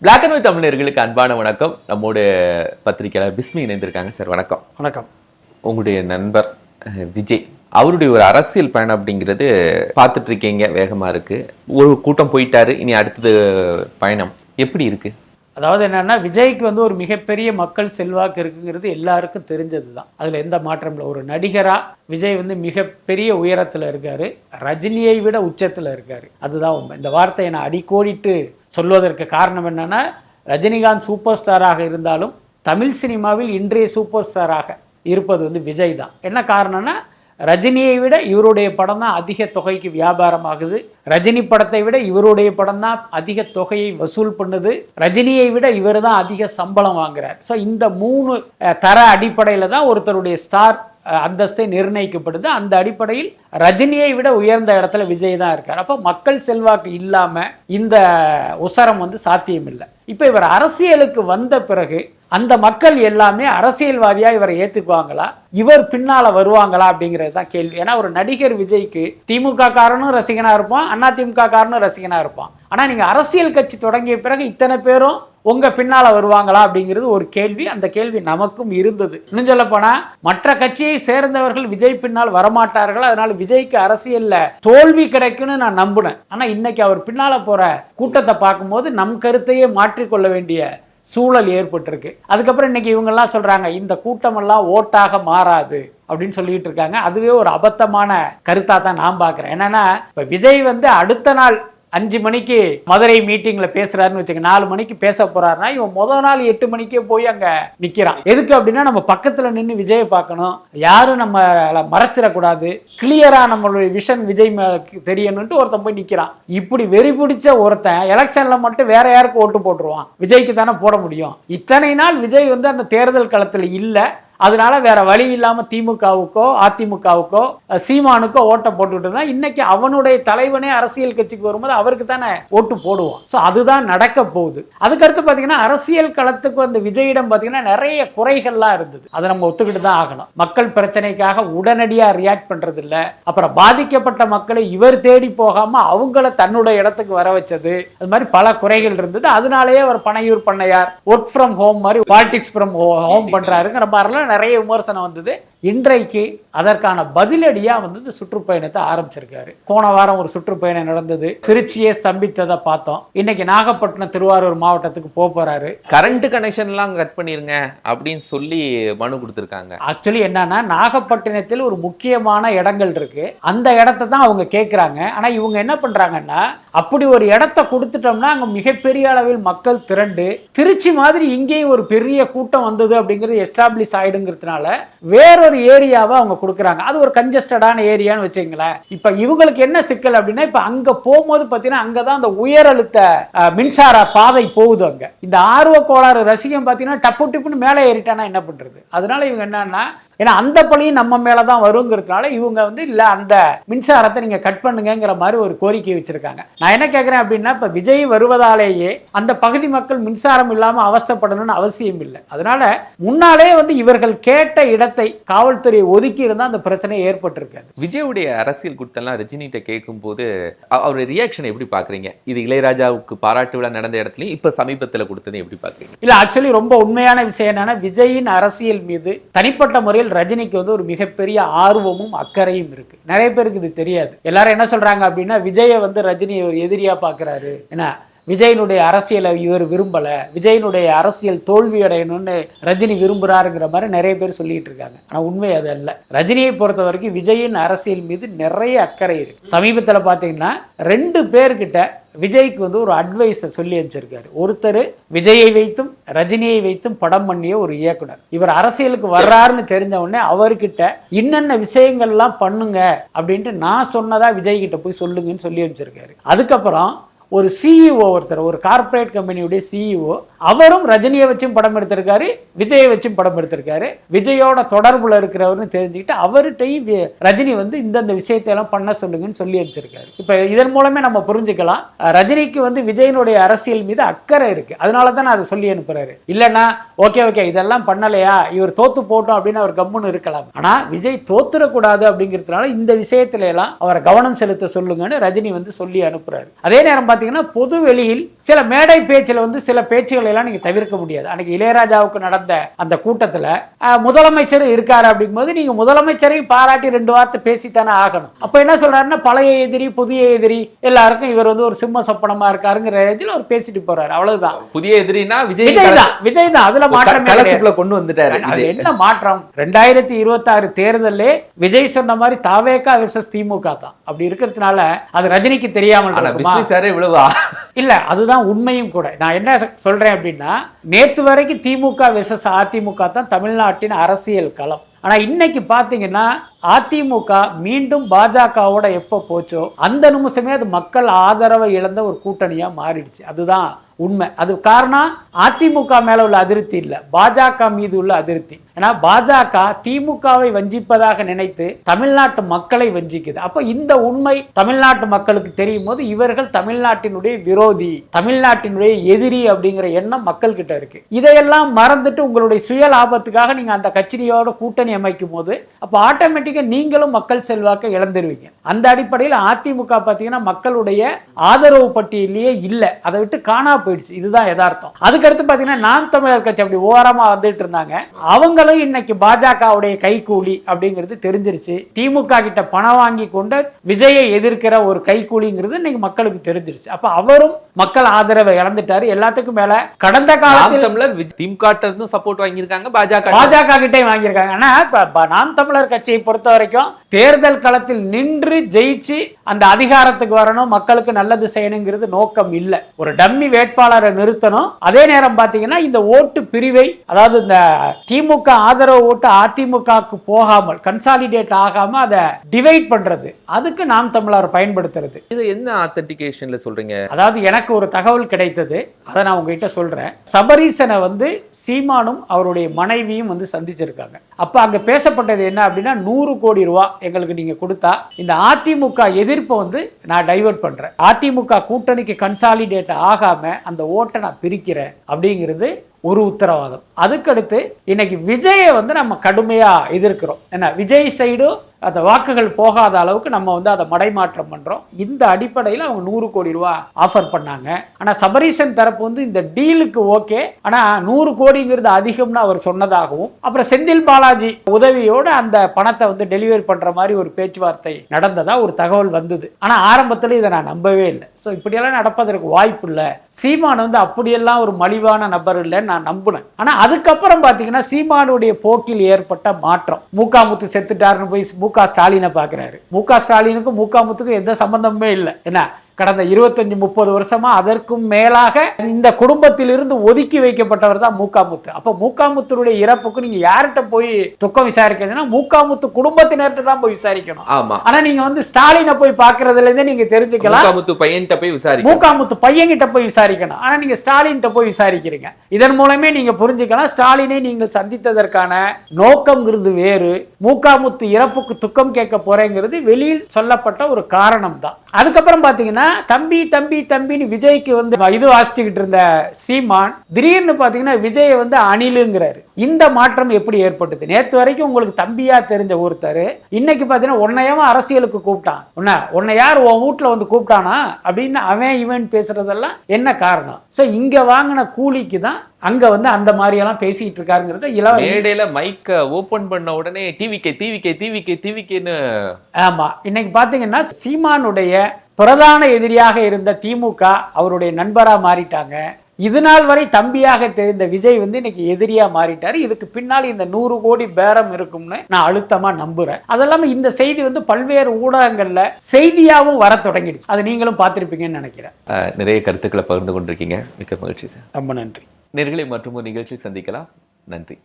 Black and white தமிழர்களுக்கு அன்பான வணக்கம். நம்மோட பத்திரிகையாளர் பிஸ்மி இணைந்திருக்காங்க. சார் வணக்கம். வணக்கம். உங்களுடைய நண்பர் விஜய் அவருடைய ஒரு அரசியல் பயணம் அப்படிங்கிறது பார்த்துட்டு இருக்கீங்க. வேகமா இருக்கு. ஒரு கூட்டம் போயிட்டாரு. இனி அடுத்தது பயணம் எப்படி இருக்கு? அதாவது என்னன்னா விஜய்க்கு வந்து ஒரு மிகப்பெரிய மக்கள் செல்வாக்கு இருக்குங்கிறது எல்லாருக்கும் தெரிஞ்சது தான் அதில் எந்த மாற்றம் இல்லை. ஒரு நடிகராக விஜய் வந்து மிகப்பெரிய உயரத்தில் இருக்காரு. ரஜினியை விட உச்சத்தில் இருக்காரு. அதுதான் உண்மை. இந்த வார்த்தையை நான் அடிக்கோடிட்டு சொல்வதற்கு காரணம் என்னன்னா ரஜினிகாந்த் சூப்பர் ஸ்டாராக இருந்தாலும் தமிழ் சினிமாவில் இன்றைய சூப்பர் ஸ்டாராக இருப்பது வந்து விஜய் தான் என்ன காரணம்னா ரஜினியை விட இவருடைய படம் தான் அதிக தொகைக்கு வியாபாரம் ஆகுது ரஜினி படத்தை விட இவருடைய படம் தான் அதிக தொகையை வசூல் பண்ணுது. ரஜினியை விட இவர் தான் அதிக சம்பளம் வாங்குறார். ஸோ இந்த மூணு தர அடிப்படையில் தான் ஒருத்தருடைய ஸ்டார் அந்தஸ்தை நிர்ணயிக்கப்படுது. அந்த அடிப்படையில் ரஜினியை விட உயர்ந்த இடத்துல விஜய் தான் இருக்கார். அப்போ மக்கள் செல்வாக்கு இல்லாமல் இந்த உசரம் வந்து சாத்தியமில்லை. இப்போ இவர் அரசியலுக்கு வந்த பிறகு அந்த மக்கள் எல்லாமே அரசியல்வாதியா இவரை ஏத்துக்குவாங்களா? இவர் பின்னால வருவாங்களா அப்படிங்கிறது தான் கேள்வி. ஏன்னா ஒரு நடிகர் விஜய்க்கு திமுக காரனும் ரசிகனா இருப்பான் அண்ணா திமுக காரனும் ரசிகனா இருப்பான். ஆனா நீங்க அரசியல் கட்சி தொடங்கிய பிறகு இத்தனை பேரும் உங்க பின்னால வருவாங்களா அப்படிங்கிறது ஒரு கேள்வி. அந்த கேள்வி நமக்கும் இருந்தது. இன்னும் சொல்ல போனா மற்ற கட்சியை சேர்ந்தவர்கள் விஜய் பின்னால் வரமாட்டார்கள். அதனால விஜய்க்கு அரசியல்ல தோல்வி கிடைக்கும்னு நான் நம்பினேன். ஆனா இன்னைக்கு அவர் பின்னால போற கூட்டத்தை பார்க்கும்போது நம் கருத்தையே மாற்றிக்கொள்ள வேண்டிய சூழல் ஏற்பட்டிருக்கு. அதுக்கப்புறம் இன்னைக்கு இவங்கெல்லாம் சொல்றாங்க இந்த கூட்டமெல்லாம் ஓட்டாக மாறாது அப்படின்னு சொல்லிட்டு இருக்காங்க. அதுவே ஒரு அபத்தமான கருத்தாக தான் நான் பார்க்குறேன் என்னன்னா இப்போ விஜய் வந்து அடுத்த நாள் அஞ்சு மணிக்கு மதுரை மீட்டிங்ல பேசுறாருன்னு வச்சுக்க நாலு மணிக்கு பேச போறாருன்னா இவன் முதல் நாள் எட்டு மணிக்கே போய் அங்க நிக்கிறான். எதுக்கு அப்படின்னா நம்ம பக்கத்துல நின்று விஜயை பார்க்கணும். யாரும் நம்ம மறைச்சிடக்கூடாது. கிளியரா நம்மளுடைய விஷன் விஜய் மேல தெரியணும்ட்டு ஒருத்தன் போய் நிக்கிறான். இப்படி வெறி பிடிச்ச ஒருத்தன் எலெக்ஷன்ல மட்டும் வேற யாருக்கு ஓட்டு போட்டுருவான்? விஜய்க்கு தானே போட முடியும். இத்தனை நாள் விஜய் வந்து அந்த தேர்தல் களத்துல இல்லை. அதனால வேற வழி இல்லாமல் திமுகவுக்கோ அதிமுகவுக்கோ சீமானுக்கோ ஓட்டை போட்டுட்டு இருந்தா இன்னைக்கு அவனுடைய தலைவனே அரசியல் கட்சிக்கு வரும்போது அவருக்கு தானே ஓட்டு போடுவான். ஸோ அதுதான் நடக்க போகுது. அதுக்கடுத்து பார்த்தீங்கன்னா அரசியல் களத்துக்கு வந்த விஜயிடம் பார்த்தீங்கன்னா நிறைய குறைகள்லாம் இருந்தது. அதை நம்ம ஒத்துக்கிட்டு தான் ஆகணும். மக்கள் பிரச்சனைக்காக உடனடியாக ரியாக்ட் பண்ணுறது இல்லை அப்புறம் பாதிக்கப்பட்ட மக்களை இவர் தேடி போகாம அவங்கள தன்னுடைய இடத்துக்கு வர வச்சது. அது மாதிரி பல குறைகள் இருந்தது. அதனாலேயே அவர் பனையூர் பண்ணையார் ஒர்க் ஃப்ரம் ஹோம் மாதிரி பாலிடிக்ஸ் ஃப்ரம் ஹோம் பண்றாருங்கிற மாதிரிலாம் நிறைய விமர்சனம் வந்தது. இன்றைக்கு அதற்கான பதிலடியா வந்து இந்த சுற்றுப்பயணத்தை ஆரம்பிச்சிருக்காரு. போன வாரம் ஒரு சுற்றுப்பயணம் நடந்தது. திருச்சியே ஸ்தம்பித்ததை பார்த்தோம். இன்னைக்கு நாகப்பட்டினம் திருவாரூர் மாவட்டத்துக்கு போக போறாரு. கரண்ட் கனெக்ஷன்லாம் கட் பண்ணிருங்க அப்படின்னு சொல்லி மனு கொடுத்துருக்காங்க. ஆக்சுவலி என்னன்னா நாகப்பட்டினத்தில் ஒரு முக்கியமான இடங்கள் இருக்கு. அந்த இடத்த தான் அவங்க கேட்குறாங்க ஆனா இவங்க என்ன பண்றாங்கன்னா அப்படி ஒரு இடத்த கொடுத்துட்டோம்னா அங்க மிகப்பெரிய அளவில் மக்கள் திரண்டு திருச்சி மாதிரி இங்கேயும் ஒரு பெரிய கூட்டம் வந்தது அப்படிங்கிறது எஸ்டாப்ளிஷ் ஆயிடுங்கிறதுனால ஒரு ஏரியாவை அவங்க கொடுக்குறாங்க. அது ஒரு கன்ஜஸ்டடான ஏரியான்னு வச்சுங்களேன் இப்போ இவங்களுக்கு என்ன சிக்கல் அப்படின்னா இப்போ அங்கே போகும்போது பார்த்தீங்கன்னா அங்கே தான் அந்த உயரழுத்த அஹ், மின்சார பாதை போகுது அங்கே. இந்த ஆர்வ கோளாறு ரசிகம் பார்த்தீங்கன்னா டப்பு டிப்புன்னு மேலே ஏறிட்டானா என்ன பண்ணுறது அதனால இவங்க என்னன்னா ஏன்னா அந்த பழியும் நம்ம மேல தான் வருங்கிறதுனால இவங்க வந்து இல்ல அந்த மின்சாரத்தை நீங்க கட் பண்ணுங்கிற மாதிரி ஒரு கோரிக்கை வச்சிருக்காங்க. நான் என்ன கேட்கறேன் அப்படின்னா இப்ப விஜய் வருவதாலேயே அந்த பகுதி மக்கள் மின்சாரம் இல்லாம அவஸ்தப்படணும்னு அவசியம் இல்லை. அதனால முன்னாலே வந்து இவர்கள் கேட்ட இடத்தை காவல்துறை ஒதுக்கி இருந்தா அந்த பிரச்சனை ஏற்பட்டிருக்காது. விஜயுடைய அரசியல் குத்தெல்லாம் ரஜினிகிட்ட கேட்கும்போது அ- அவருடைய ரியாக்ஷன் எப்படி பாக்குறீங்க இது இளையராஜாவுக்கு பாராட்டு விழா நடந்த இடத்துலயும் இப்ப சமீபத்துல கொடுத்ததை எப்படி பாக்குறீங்க இல்ல ஆக்சுவலி ரொம்ப உண்மையான விஷயம் என்னன்னா விஜயின் அரசியல் மீது தனிப்பட்ட முறையில் ரஜினிக்கு வந்து ஒரு மிகப்பெரிய ஆர்வமும் அக்கறையும் இருக்கு. நிறைய பேருக்கு இது தெரியாது. எல்லாரும் என்ன சொல்றாங்க அப்படின்னா விஜயை வந்து ரஜினி ஒரு எதிரியா பாக்குறாரு என்ன? விஜயனுடைய அரசியலை இவர் விரும்பலை விஜயனுடைய அரசியல் தோல்வி அடையணும்னு ரஜினி விரும்புகிறாருங்கிற மாதிரி நிறைய பேர் சொல்லிட்டு இருக்காங்க. ஆனால் உண்மை அது அல்ல. ரஜினியை பொறுத்த வரைக்கும் விஜயின் அரசியல் மீது நிறைய அக்கறை இருக்கு. சமீபத்தில் பார்த்தீங்கன்னா ரெண்டு பேர்கிட்ட விஜய்க்கு வந்து ஒரு அட்வைஸை சொல்லி அனுப்பிச்சிருக்காரு. ஒருத்தர் விஜயை வைத்தும் ரஜினியை வைத்தும் படம் பண்ணிய ஒரு இயக்குனர். இவர் அரசியலுக்கு வர்றாருன்னு தெரிஞ்ச உடனே அவர்கிட்ட இன்னென்ன விஷயங்கள்லாம் பண்ணுங்க அப்படின்ட்டு நான் சொன்னதா விஜய் கிட்ட போய் சொல்லுங்கன்னு சொல்லி அனுப்பிச்சிருக்காரு. அதுக்கப்புறம் ஒரு சிஇஓ ஒருத்தர் ஒரு கார்ப்பரேட் கம்பெனியுடைய சிஇஓ அவரும் ரஜினியை வச்சும் படம் எடுத்திருக்காரு விஜயை வச்சும் படம் எடுத்திருக்காரு. விஜயோட தொடர்புல இருக்கிறவர்னு தெரிஞ்சுக்கிட்டு அவர்கிட்டையும் ரஜினி வந்து இந்தந்த விஷயத்தை எல்லாம் பண்ண சொல்லுங்கன்னு சொல்லி வச்சிருக்காரு இப்ப இதன் மூலமே நம்ம புரிஞ்சுக்கலாம். ரஜினிக்கு வந்து விஜயனுடைய அரசியல் மீது அக்கறை இருக்கு. அதனால தான் அதை சொல்லி அனுப்புறாரு. இல்லைன்னா ஓகே ஓகே இதெல்லாம் பண்ணலையா? இவர் தோத்து போட்டோம் அப்படின்னு அவர் கம்முன்னு இருக்கலாம். ஆனா விஜய் தோத்துடக்கூடாது அப்படிங்கிறதுனால இந்த விஷயத்துல எல்லாம் அவரை கவனம் செலுத்த சொல்லுங்கன்னு ரஜினி வந்து சொல்லி அனுப்புறாரு. அதே நேரம் பாத்தீங்கன்னா பொது வெளியில் சில மேடை பேச்சில் வந்து சில பேச்சுகளை எல்லாம் நீங்க தவிர்க்க முடியாது. அன்னைக்கு இளையராஜாவுக்கு நடந்த அந்த கூட்டத்துல முதலமைச்சர் இருக்காரு அப்படிங்கும்போது நீங்க முதலமைச்சரையும் பாராட்டி ரெண்டு வார்த்தை பேசித்தானே ஆகணும். அப்ப என்ன சொல்றாருன்னா பழைய எதிரி புதிய எதிரி எல்லாருக்கும் இவர் வந்து ஒரு சிம்ம சொப்பனமா இருக்காருங்கிற ரேஞ்சில் அவர் பேசிட்டு போறாரு. அவ்வளவுதான். புதிய எதிரினா விஜய் விஜய் தான் விஜய் தான் அதுல மாற்றமே கொண்டு வந்துட்டாரு அது. என்ன மாற்றம்? ரெண்டாயிரத்தி இருபத்தி ஆறு தேர்தலே விஜய் சொன்ன மாதிரி தாவேகா விசஸ் திமுக தான். அப்படி இருக்கிறதுனால அது ரஜினிக்கு தெரியாமல் இவ்வளவா? இல்ல அதுதான் உண்மையும் கூட. நான் என்ன சொல்றேன் அப்படின்னா நேற்று வரைக்கும் திமுக விசஸ் அதிமுக தான் தமிழ்நாட்டின் அரசியல் களம். ஆனால் இன்னைக்கு பார்த்தீங்கன்னா அதிமுக மீண்டும் பாஜகவோட எப்போ போச்சோ அந்த நிமிஷமே அது மக்கள் ஆதரவை இழந்த ஒரு கூட்டணியா மாறிடுச்சு. அதுதான் உண்மை. அது காரணம் அதிமுக மேல உள்ள அதிருப்தி இல்ல. பாஜக மீது உள்ள அதிருப்தி. ஏன்னா பாஜக திமுகவை வஞ்சிப்பதாக நினைத்து தமிழ்நாட்டு மக்களை வஞ்சிக்குது. அப்ப இந்த உண்மை தமிழ்நாட்டு மக்களுக்கு தெரியும் போது இவர்கள் தமிழ்நாட்டினுடைய விரோதி தமிழ்நாட்டினுடைய எதிரி அப்படிங்கிற எண்ணம் மக்கள் கிட்ட இருக்கு. இதையெல்லாம் மறந்துட்டு உங்களுடைய சுய லாபத்துக்காக நீங்க அந்த கட்சியோட கூட்டணி அமைக்கும் போது அப்ப ஆட்டோமேட்டிக்கா நீங்களும் மக்கள் செல்வாக்கை இழந்துருவீங்க. அந்த அடிப்படையில் அதிமுக பாத்தீங்கன்னா மக்களுடைய ஆதரவு பட்டியலையே இல்ல. அதை விட்டு காணா போயிடுச்சு. இதுதான் யதார்த்தம். அதுக்கடுத்து பாத்தீங்கன்னா நாம் தமிழர் கட்சி அப்படி ஓரமா வந்துட்டு இருந்தாங்க. அவங்களும் இன்னைக்கு பாஜகவுடைய கைகூலி அப்படிங்கிறது தெரிஞ்சிருச்சு. திமுக கிட்ட பணம் வாங்கி கொண்ட விஜயை எதிர்க்கிற ஒரு கைகூலிங்கிறது இன்னைக்கு மக்களுக்கு தெரிஞ்சிருச்சு. அப்ப அவரும் மக்கள் ஆதரவை இழந்துட்டாரு. எல்லாத்துக்கும் மேல கடந்த காலத்தில் திமுக சப்போர்ட் வாங்கியிருக்காங்க பாஜக பாஜக கிட்டே வாங்கியிருக்காங்க. ஆனா இப்ப நாம் தமிழர் கட்சியை பொறுத்த வரைக்கும் தேர்தல் களத்தில் நின்று ஜெயிச்சு அந்த அதிகாரத்துக்கு வரணும் மக்களுக்கு நல்லது செய்யணுங்கிறது நோக்கம் இல்ல. ஒரு டம்மி வேட்பாளரை நிறுத்தணும். அதே நேரம் பாத்தீங்கன்னா இந்த ஓட்டு பிரிவை அதாவது இந்த திமுக ஆதரவு ஓட்டு அதிமுகவுக்கு போகாமல் கன்சாலிடேட் ஆகாம அதை டிவைட் பண்றது. அதுக்கு நாம் தமிழர் பயன்படுத்துறது. இது என்ன ஆத்தன்டிகேஷன்ல சொல்றீங்க? அதாவது எனக்கு ஒரு தகவல் கிடைத்தது. அதை நான் உங்ககிட்ட சொல்றேன். சபரீசனை வந்து சீமானும் அவருடைய மனைவியும் வந்து சந்திச்சிருக்காங்க. அப்போ அங்கே பேசப்பட்டது என்ன அப்படின்னா நூறு கோடி ரூபா எங்களுக்கு நீங்கள் கொடுத்தா இந்த அதிமுக எதிர்ப்பை வந்து நான் டைவர்ட் பண்ணுறேன் அதிமுக கூட்டணிக்கு கன்சாலிடேட் ஆகாமல் அந்த ஓட்டை நான் பிரிக்கிறேன் அப்படிங்கிறது ஒரு உத்தரவாதம். அதுக்கடுத்து இன்னைக்கு விஜயை வந்து நம்ம கடுமையா எதிர்க்கிறோம். என்ன விஜய் சைடு அந்த வாக்குகள் போகாத அளவுக்கு நம்ம வந்து அதை மடைமாற்றம் பண்றோம். இந்த அடிப்படையில் அவங்க நூறு கோடி ரூபா ஆஃபர் பண்ணாங்க. ஆனா சபரீசன் தரப்பு வந்து இந்த டீலுக்கு ஓகே ஆனா நூறு கோடிங்கிறது அதிகம்னு அவர் சொன்னதாகவும் அப்புறம் செந்தில் பாலாஜி உதவியோடு அந்த பணத்தை வந்து டெலிவரி பண்ற மாதிரி ஒரு பேச்சுவார்த்தை நடந்ததா ஒரு தகவல் வந்தது. ஆனா ஆரம்பத்தில் இதை நான் நம்பவே இல்லை. ஸோ இப்படியெல்லாம் நடப்பதற்கு வாய்ப்பு இல்லை. சீமான் வந்து அப்படியெல்லாம் ஒரு மலிவான நபர் இல்லைன்னு நான் நம்பினேன் ஆனா அதுக்கப்புறம் பாத்தீங்கன்னா சீமானுடைய போக்கில் ஏற்பட்ட மாற்றம். மூக்காமுத்து செத்துட்டாருன்னு போய் முக ஸ்டாலினை பார்க்குறாரு க ஸ்டாலினுக்கும் மூக்காமுத்துக்கும் எந்த சம்பந்தமுமே இல்லை. என்ன? கடந்த இருபத்தஞ்சு முப்பது வருஷமா அதற்கும் மேலாக இந்த குடும்பத்திலிருந்து ஒதுக்கி வைக்கப்பட்டவர் தான் மூக்காமுத்து. அப்ப மூக்காமுத்துடைய இறப்புக்கு நீங்க யார்கிட்ட போய் துக்கம் விசாரிக்கணும்னா மூக்காமுத்து குடும்பத்தினர்கிட்ட தான் போய் விசாரிக்கணும். ஆமா. ஆனா நீங்க வந்து ஸ்டாலினை போய் பார்க்கறதுல இருந்தே நீங்க தெரிஞ்சுக்கலாம். முத்து பையன்கிட்ட போய் விசாரிக்க மூக்காமுத்து பையன்கிட்ட போய் விசாரிக்கணும். ஆனா நீங்க ஸ்டாலின்கிட்ட போய் விசாரிக்கிறீங்க. இதன் மூலமே நீங்க புரிஞ்சுக்கலாம் ஸ்டாலினை நீங்கள் சந்தித்ததற்கான நோக்கம்ங்கிறது வேறு மூக்காமுத்து இறப்புக்கு துக்கம் கேட்க போறேங்கிறது வெளியில் சொல்லப்பட்ட ஒரு காரணம் தான். அதுக்கப்புறம் பாத்தீங்கன்னா தம்பி தம்பி தம்பின்னு விஜய்க்கு வந்து இது வாசிச்சுக்கிட்டு இருந்த சீமான் திடீர்னு பாத்தீங்கன்னா விஜயை வந்து அணிலுங்கிறாரு. இந்த மாற்றம் எப்படி ஏற்பட்டது? நேத்து வரைக்கும் உங்களுக்கு தம்பியா தெரிஞ்ச ஒருத்தர் இன்னைக்கு பாத்தீங்கன்னா உன்னையவன் அரசியலுக்கு கூப்பிட்டான். உன்ன உன்னை யார் உன் வீட்டுல வந்து கூப்பிட்டானா? அப்படின்னு அவன் இவன் பேசுறதெல்லாம் என்ன காரணம்? சோ இங்க வாங்கின கூலிக்கு தான் அங்க வந்து அந்த மாதிரி எல்லாம் பேசிட்டு இருக்காருங்கிறத இளவ மேடையில மைக்க ஓபன் பண்ண உடனே டிவிகே டிவிகே டிவிகே டிவிகேன்னு ஆமா. இன்னைக்கு பாத்தீங்கன்னா சீமானுடைய பிரதான எதிரியாக இருந்த திமுக அவருடைய நண்பரா மாறிட்டாங்க. இது நாள் வரை தம்பியாக தெரிந்த விஜய் வந்து இன்னைக்கு எதிரியா மாறிட்டாரு. இதுக்கு பின்னால் இந்த நூறு கோடி பேரம் இருக்கும்னு நான் அழுத்தமா நம்புறேன். அதெல்லாம இந்த செய்தி வந்து பல்வேறு ஊடகங்கள்ல செய்தியாவும் வர தொடங்கிடுச்சு. அதை நீங்களும் பார்த்திருப்பீங்கன்னு நினைக்கிறேன். நிறைய கருத்துக்களை பகிர்ந்து கொண்டிருக்கீங்க. மிக்க மகிழ்ச்சி சார். ரொம்ப நன்றி. நேர்களை மற்றும் ஒரு நிகழ்ச்சி சந்திக்கலாம். நன்றி.